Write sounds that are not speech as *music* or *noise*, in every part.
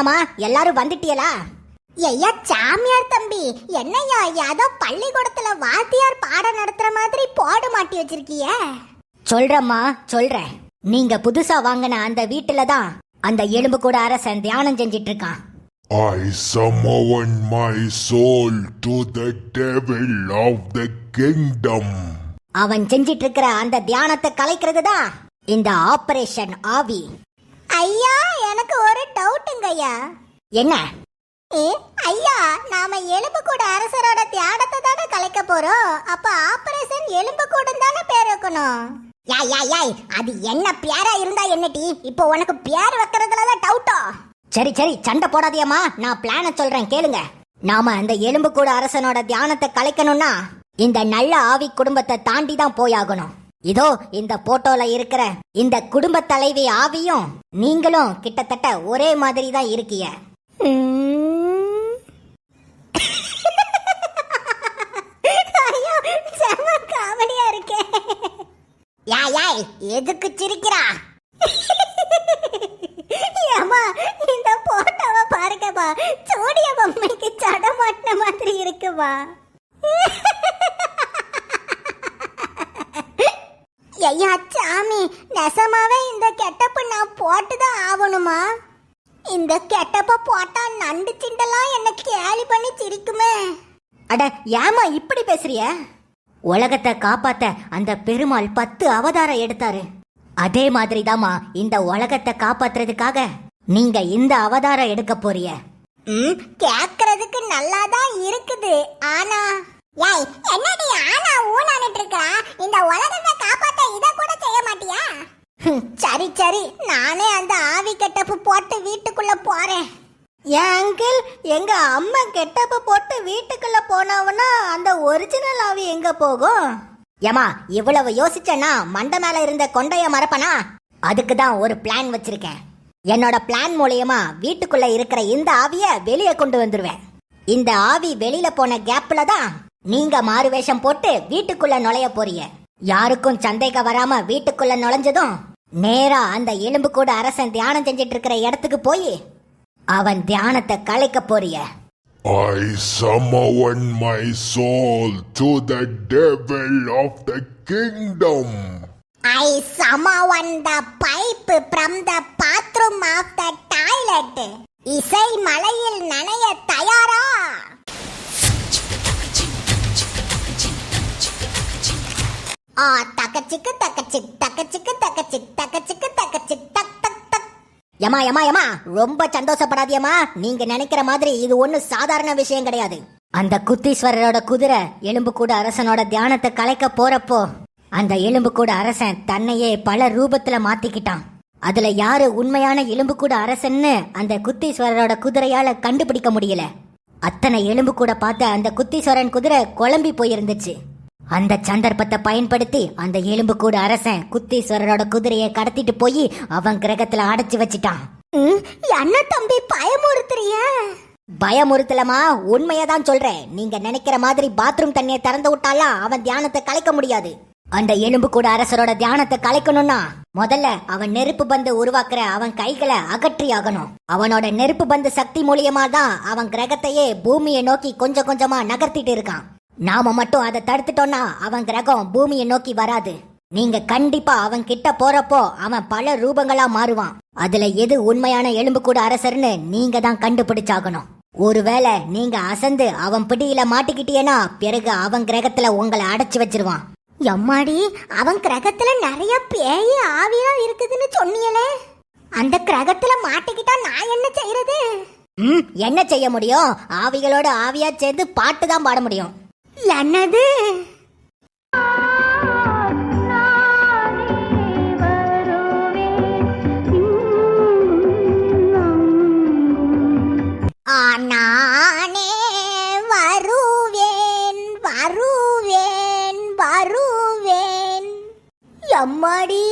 என்னம்மா? எல்லாரும் வந்துட்டியலா? ஐயா சாமியார் தம்பி. என்னய்யா ஏதோ பள்ளிக்கூடத்துல வாத்தியார் பாடம் நடத்துற மாதிரி போட மாட்டி வச்சிருக்கிய? சொல்றேம்மா சொல்றேன். நீங்க புதுசா வாங்கின அந்த வீட்டுல தான் அந்த எலும்பு கூட அரசன் தியானம் செஞ்சிட்டு இருக்கான் I summon my soul to the devil of the kingdom. அவன் செஞ்சிட்டு இருக்கிற அந்த தியானத்தை கலைக்கிறது தான் இந்த ஆபரேஷன் ஆவி. ஐயா எனக்கு ஒரு டவுட்டுங்க ஐயா. என்ன? ஏ, ஐயா நாம எலும்பு கூட அரசரோட தியானத்தை தானே கலைக்க போறோம். அப்ப ஆபரேஷன் எலும்பு கூட தானே பேர் வைக்கணும். யாய் யாய் யாய் அது என்ன பேரா இருந்தா என்னடி இப்போ உனக்கு பேர் வைக்கிறதுல தான் டவுட்டோ? சரி சரி சண்டை போடாதியம்மா. நான் பிளான சொல்றேன் கேளுங்க. நாம அந்த எலும்பு கூட அரசனோட தியானத்தை கலைக்கணும்னா இந்த நல்ல ஆவி குடும்பத்தை தாண்டி தான் போயாகணும். இதோ இந்த போட்டோல இருக்கிற இந்த குடும்ப தலைவி ஆவியும் நீங்களும் கிட்டத்தட்ட ஒரே மாதிரி தான் இருக்கீங்க காமெடியா இருக்கே. யாய் யாய் எதுக்கு சிரிக்கிறா? ஏமா இந்த போட்டோவை பாருங்கப்பா சோடிய பொம்மைக்கு சட மாட்டின மாதிரி இருக்குமா ஐயா சாமி நெசமாவே இந்த கெட்டப்பு நான் போட்டுதான் ஆகணுமா? இந்த கெட்டப்ப போட்டா நண்டு சிண்டெல்லாம் என்ன கேலி பண்ணி சிரிக்குமே? அட ஏமா இப்படி பேசுறிய? உலகத்தை காப்பாத்த அந்த பெருமாள் பத்து அவதாரம் எடுத்தாரு. அதே மாதிரி இந்த உலகத்தை காப்பாத்துறதுக்காக நீங்க இந்த அவதாரம் எடுக்க போறிய ம் கேக்குறதுக்கு நல்லா தான் இருக்குது. ஆனா ஏய் என்னடி ஆனா ஊனானிட்டு இருக்கா இந்த உலகத்தை காப்பாத்த இத கூட செய்ய மாட்டியா? சரி சரி. நானே அந்த ஆவி கெட்டப்பு போட்டு வீட்டுக்குள்ள போறேன். என் அங்கிள் எங்க அம்மா கெட்டப்பு போட்டு வீட்டுக்குள்ள போனவனா அந்த ஒரிஜினல் ஆவி எங்க போகும்? ஏமா இவ்வளவு யோசிச்சேன்னா மண்டை மேல இருந்த கொண்டைய மறப்பனா? அதுக்கு தான் ஒரு பிளான் வச்சிருக்கேன். என்னோட பிளான் மூலியமா வீட்டுக்குள்ள இருக்கிற இந்த ஆவிய வெளியே கொண்டு வந்துருவேன். இந்த ஆவி வெளியில போன கேப்ல தான் நீங்க மாறு வேஷம் போட்டு வீட்டுக்குள்ள நுழைய போறீங்க. யாருக்கும் சந்தேகம் வராம வீட்டுக்குள்ள நுழைஞ்சதும் நேரா அந்த எலும்பு கூட அரசன் தியானம் செஞ்சிட்டு இருக்கிற இடத்துக்கு போய் அவன் தியானத்தை கலைக்க போறிய. I summon my soul to the devil of the kingdom. I summon the pipe from the bathroom of the toilet இசை மலையில் நனைய தயாரா? ஆ தக்கச்சிக்கு தக்கச்சிக் தக்கச்சிக்கு தக்கச்சிக் தக்கச்சிக்கு தக்கச்சிக் தக் தக் தக். யமா யமா யமா ரொம்ப சந்தோஷப்படாதியம்மா. நீங்க நினைக்கிற மாதிரி இது ஒன்றும் சாதாரண விஷயம் கிடையாது. அந்த குத்தீஸ்வரரோட குதிரை எலும்பு கூட அரசனோட தியானத்தை கலைக்க போறப்போ அந்த எலும்பு கூட அரசன் தன்னையே பல ரூபத்துல மாத்திக்கிட்டான். அதுல யாரு உண்மையான எலும்பு கூட அரசன்னு அந்த குத்தீஸ்வரரோட குதிரையால கண்டுபிடிக்க முடியல. அத்தனை எலும்பு கூட பார்த்த அந்த குத்தீஸ்வரன் குதிரை குழம்பி போயிருந்துச்சு. அந்த சந்தர்ப்பத்தை பயன்படுத்தி அந்த எலும்பு கூட அரசன் குத்தீஸ்வரரோட குதிரையை கடத்திட்டு போய் அவன் கிரகத்துல அடைச்சு வச்சிட்டான். என்ன தம்பி பயமுறுத்துறிய பயமுறுத்தலமா? உண்மையதான் சொல்றேன். நீங்க நினைக்கிற மாதிரி பாத்ரூம் தண்ணியை திறந்து விட்டாலாம் அவன் தியானத்தை கலைக்க முடியாது. அந்த எலும்பு கூட அரசரோட தியானத்தை கலைக்கணும்னா முதல்ல அவன் நெருப்பு பந்து உருவாக்குற அவன் கைகளை அகற்றி ஆகணும். அவனோட நெருப்பு பந்து சக்தி மூலியமா தான் அவன் கிரகத்தையே பூமியை நோக்கி கொஞ்சம் கொஞ்சமா நகர்த்திட்டு இருக்கான். நாம மட்டும் அதை தடுத்துட்டோம்னா அவன் கிரகம் பூமியை நோக்கி வராது. நீங்க கண்டிப்பா அவன் கிட்ட போறப்போ அவன் பல ரூபங்களா மாறுவான். அதுல எது உண்மையான எலும்பு கூட அரசர்னு நீங்க தான் கண்டுபிடிச்சாகணும். ஒருவேளை நீங்க அசந்து அவன் பிடியில மாட்டிக்கிட்டீங்கன்னா பிறகு அவன் கிரகத்துல உங்களை அடைச்சு வச்சிருவான். எம்மாடி அவன் கிரகத்துல நிறைய பேய் ஆவியா இருக்குதுன்னு சொன்னியலே. அந்த கிரகத்துல மாட்டிக்கிட்டா நான் என்ன செய்யறது ம் என்ன செய்ய முடியும்? ஆவிகளோட ஆவியா சேர்ந்து பாட்டு தான் பாட முடியும். என்னது ஆ, நானே வருவேன் வருவேன் வருவேன். எம்மாடி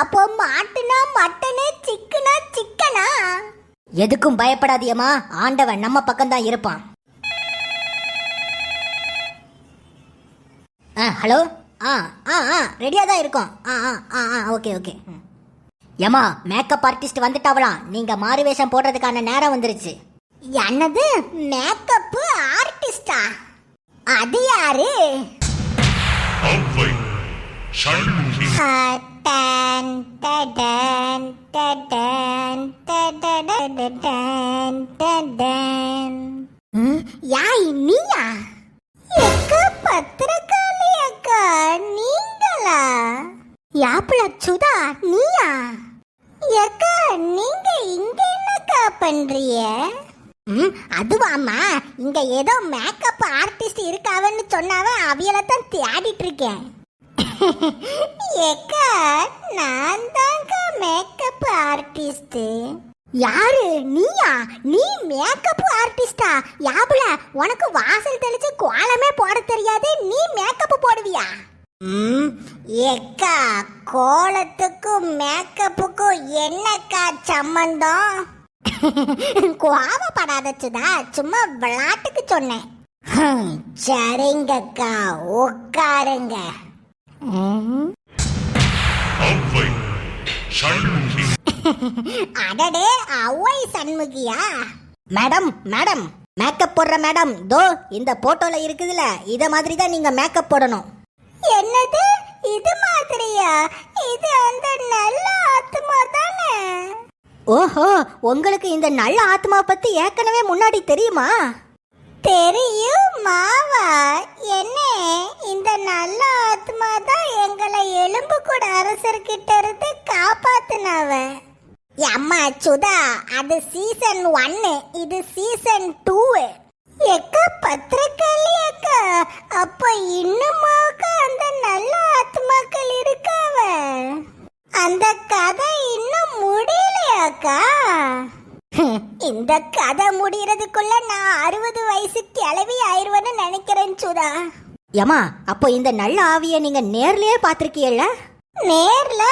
அப்போ மாட்டுனா மட்டனே சிக்கனா சிக்கனா? எதுக்கும் பயப்படாதியம்மா ஆண்டவன் நம்ம பக்கம் தான் இருப்பான். ஆ ஹலோ ஆ ஆ ஆ ரெடியாக தான் இருக்கோம் ஆ ஆ ஆ ஆ ஓகே ஓகே ம். ஏமா மேக்கப் ஆர்டிஸ்ட் வந்துட்டாவலாம் நீங்க மாறு வேஷம் போடுறதுக்கான நேரம் வந்துருச்சு என்னது மேக்கப் ஆர்டிஸ்டா அது யாரு யாய் நீயா எக்கா அக்கா நீங்களா? யாப்பிள சுதா நீயா? எக்கா நீங்க இங்க என்னக்கா பண்றிய ம் அதுவாம்மா. இங்க ஏதோ மேக்கப் ஆர்டிஸ்ட் இருக்காவன்னு சொன்னாவே அவியலை தான் தேடிட்டு இருக்கேன் *laughs* எக்கா நான் தாங்க மேக்கப் ஆர்டிஸ்ட்டு யாரு? நீயா? நீ மேக்கப் ஆர்டிஸ்டா யாபுல உனக்கு வாசல் தெளிச்சு கோலமே போட தெரியாது நீ மேக்கப் போடுவியா? ம். ஏக்கா கோலத்துக்கும் மேக்கப்புக்கும் என்னக்கா சம்பந்தம்? *laughs* கோவப்படாத சுதா சும்மா விளையாட்டுக்கு சொன்னேன். சரிங்கக்கா உட்காருங்க. சண்முகி அடடே அவ்வை சண்முகியா? மேடம் மேடம் மேக்கப் போடுற மேடம் தோ இந்த போட்டோல இருக்குதுல இத மாதிரி தான் நீங்க மேக்கப் போடணும். என்னது? இது மாதிரியா? இது அந்த நல்ல ஆத்மா தானே? ஓஹோ உங்களுக்கு இந்த நல்ல ஆத்மா பத்தி ஏற்கனவே முன்னாடி தெரியுமா? தெரியும் மாவா. என்ன இந்த நல்ல ஆத்மா தான் எங்களை எலும்பு கூட அரசர்கிட்ட இருந்து காப்பாத்தினவன். அம்மா சுதா அது சீசன் ஒன்னு இது சீசன் டூ எக்க பத்திரக்காளி அக்கா அப்ப இன்னுமாக்க அந்த நல்ல ஆத்மாக்கள் இருக்காவ? அந்த கதை இன்னும் முடியலையாக்கா இந்த கதை முடியறதுக்குள்ள நான் அறுபது வயசு கிளவி ஆயிடுவேன்னு நினைக்கிறேன் சுதா. ஏமா அப்போ இந்த நல்ல ஆவியை நீங்க நேர்லயே பாத்திருக்கீல்ல நேர்ல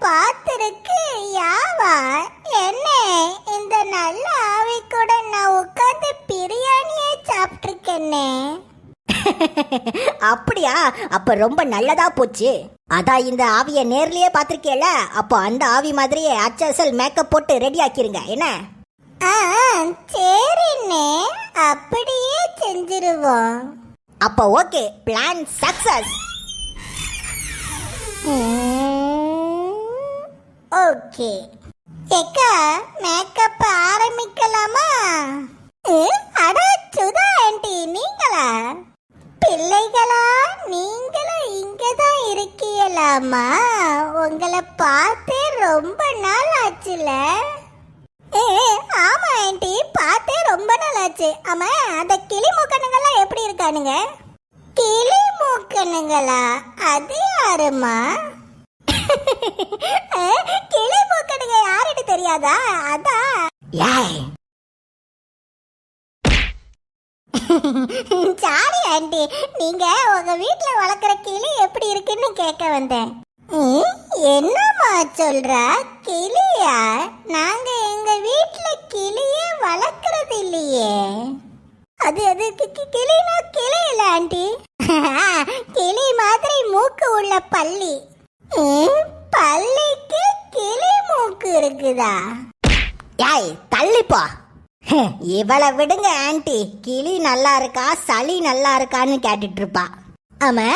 பார்த்திருக்கு யாவா? என்ன? இந்த நல்ல ஆவி கூட நான் உட்கார்ந்து பிரியாணியே சாப்பிட்டிருக்கேனே. *laughs* அப்படியா? அப்ப ரொம்ப நல்லதா போச்சு. அதான் இந்த ஆவிய நேர்லயே பாத்திருக்கேல? அப்போ அந்த ஆவி மாதிரியே அச்சசல் மேக்கப் போட்டு ரெடி ஆக்கிருங்க. என்ன? ஆ சரிண்ணே. அப்படியே செஞ்சிருவோம். அப்போ ஓகே பிளான் சக்சஸ் ஓகே. ஏக்கா மேக்கப் ஆரம்பிக்கலாமா? அட சுதா ஆண்டி நீங்களா? பிள்ளைகளா நீங்களும் இங்கதான் இருக்கீங்களாமா உங்களை பார்த்து ரொம்ப நாள் ஆச்சுல. ஏ ஆமா ஆண்டி பார்த்தே ரொம்ப நாள் ஆச்சு. ஆமா அந்த கிளி மூக்கணுங்கெல்லாம் எப்படி இருக்கானுங்க? கிளி மூக்கணுங்களா அது யாருமா கிளி மூக்கணுங்க யாருன்னு தெரியாதா? அதான் ஏய். சாரி ஆண்டி நீங்க உங்க வீட்ல வளர்க்குற கிளி எப்படி இருக்குன்னு கேட்க வந்தேன். என்னம்மா சொல்ற? கிளியா? நாங்க எங்க வீட்ல கிளியே வளர்க்கறது இல்லையே. அது அது கிளினா கிளி இல்ல ஆண்டி உள்ள பள்ளி. பள்ளிக்கு கிளி மூக்கு இருக்குதா? ஏய் தள்ளிப்போ இவளை விடுங்க ஆன்ட்டி கிளி நல்லா இருக்கா சளி நல்லா இருக்கான்னு கேட்டுட்டு இருப்பா ஆமா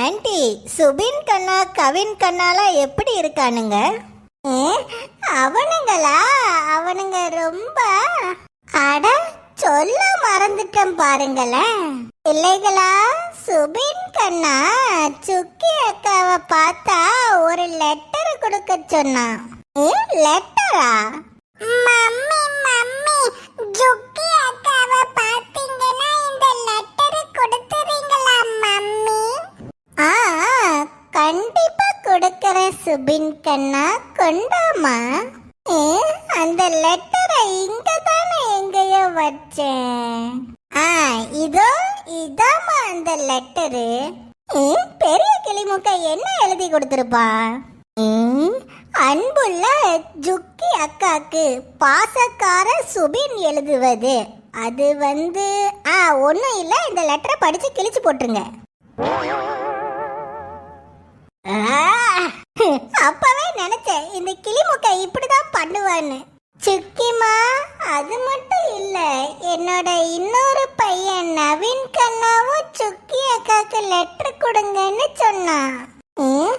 ஆண்டி சுபின் கண்ணா கவின் கண்ணாலாம் எப்படி இருக்கானுங்க? அவனுங்களா? அவனுங்க ரொம்ப அட சொல்ல மறந்துட்டேன் பாருங்களேன். பிள்ளைகளா சுபின் கண்ணா சுக்கி அக்காவை பார்த்தா ஒரு லெட்டர் கொடுக்க சொன்னான். லெட்டரா மம்மி மம்மி ஜுக்கி அக்காவை பார்த்தீங்கன்னா இந்த லெட்டர் கொடுத்துறீங்களா மம்மி? ஆ கண்டிப்பா கொடுக்கறேன் சுபின் கண்ணா கொண்டாமா? அந்த லெட்டர் வச்சேன். ஆ இதோ இதாம்மா அந்த லெட்டரு. பெரிய கிளிமுக்க என்ன எழுதி கொடுத்துருப்பா? அன்புள்ள ஜுக்கி அக்காக்கு பாசக்கார சுபின் எழுதுவது. அது வந்து ஆ ஒன்றும் இல்லை இந்த லெட்டரை படிச்சு கிழிச்சு போட்டுருங்க. அப்பவே நினைச்சேன் இந்த கிளிமுக்கை இப்படிதான் பண்ணுவான்னு. சுக்கிமா அது மட்டும் இல்ல என்னோட இன்னொரு பையன் நவீன் கண்ணாவும் சுக்கி அக்காக்கு லெட்டர் கொடுங்கன்னு சொன்னான். ம்,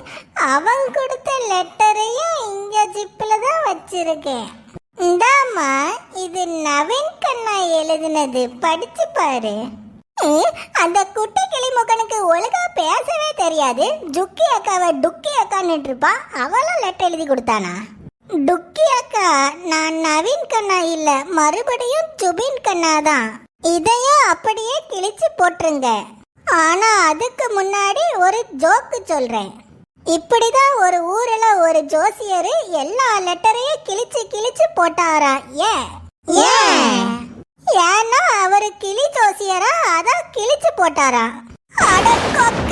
அவன் கொடுத்த லெட்டரையும் இங்க ஜிப்பில் தான் வச்சிருக்கேன். இந்தாம்மா இது நவீன் கண்ணா எழுதினது படிச்சு பாரு. ம், அந்த குட்டி கிளிமுகனுக்கு ஒழுங்கா பேசவே தெரியாது. ஜுக்கி அக்காவை டுக்கி அக்கான்னு இருப்பா அவளும் லெட்டர் எழுதி கொடுத்தானா? டுக்கி அக்கா நான் நவீன் கண்ணா இல்ல மறுபடியும் ஜுபின் கண்ணா தான் இதையும் அப்படியே கிழிச்சு போட்டுருங்க. ஆனா அதுக்கு முன்னாடி ஒரு ஜோக்கு சொல்றேன். இப்படிதான் ஒரு ஊர்ல ஒரு ஜோசியர் எல்லா லெட்டரையும் கிழிச்சு கிழிச்சு போட்டாரா? ஏன் ஏன் ஏன்னா அவரு கிளி ஜோசியரா அதான் கிழிச்சு போட்டாரா? அட கொக்க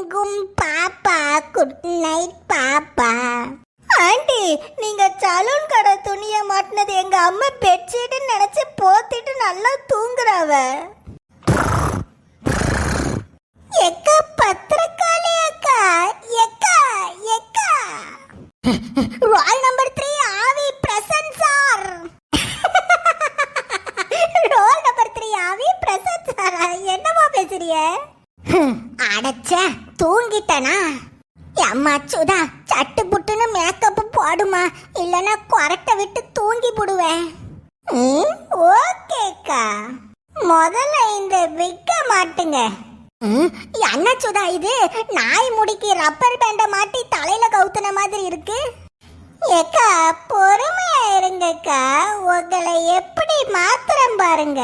தூங்கும் பாப்பா குட் நைட் பாப்பா. ஆண்டி நீங்க சலூன் கடை துணிய மாட்டினது எங்க அம்மா பெட்ஷீட் நினைச்சு போத்திட்டு நல்லா தூங்குறாவ. எக்கா பத்திரக்காளி அக்கா எக்கா எக்கா. வால் நம்பர் த்ரீ ஆவி present sir. Roll number three ஆவி பிரசன்ட் சார். என்னமா பேசுறிய அடைச்ச தூங்கிட்டனா? அம்மா சுதா சட்டு புட்டுன்னு மேக்கப் போடுமா? இல்லனா கொரட்டை விட்டு தூங்கி போடுவேன். ஓகேக்கா. முதல்ல இந்த விற்க மாட்டுங்க. என்ன சுதா இது? நாய் முடிக்கு ரப்பர் பேண்டை மாட்டி தலையில கவுத்துன மாதிரி இருக்கு. ஏக்கா பொறுமையா இருங்கக்கா. உங்களை எப்படி மாத்திரம் பாருங்க.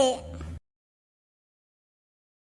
de